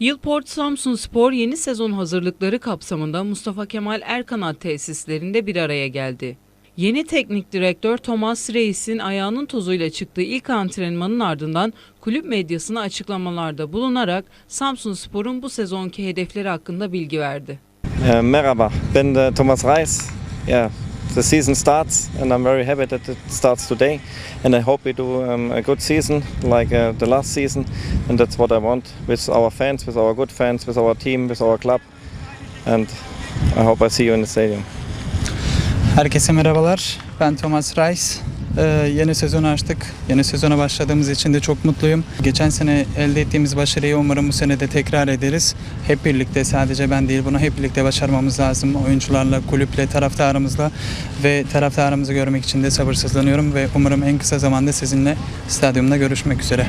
Yılport Samsun Spor yeni sezon hazırlıkları kapsamında Mustafa Kemal Erkanat tesislerinde bir araya geldi. Yeni teknik direktör Thomas Reis'in ayağının tozuyla çıktığı ilk antrenmanın ardından kulüp medyasına açıklamalarda bulunarak Samsun Spor'un bu sezonki hedefleri hakkında bilgi verdi. Uh, merhaba, ben uh, Thomas Reis. Yeah, the season starts, and I'm very happy that it starts today. And I hope we do um, a good season, like uh, the last season. And that's what I want with our fans, with our good fans, with our team, with our club. And I hope I see you in the stadium. Herkese merhabalar. Ben Thomas Reis. Ee, yeni sezonu açtık. Yeni sezona başladığımız için de çok mutluyum. Geçen sene elde ettiğimiz başarıyı umarım bu sene de tekrar ederiz. Hep birlikte sadece ben değil bunu hep birlikte başarmamız lazım. Oyuncularla, kulüple, taraftarımızla ve taraftarımızı görmek için de sabırsızlanıyorum ve umarım en kısa zamanda sizinle stadyumda görüşmek üzere.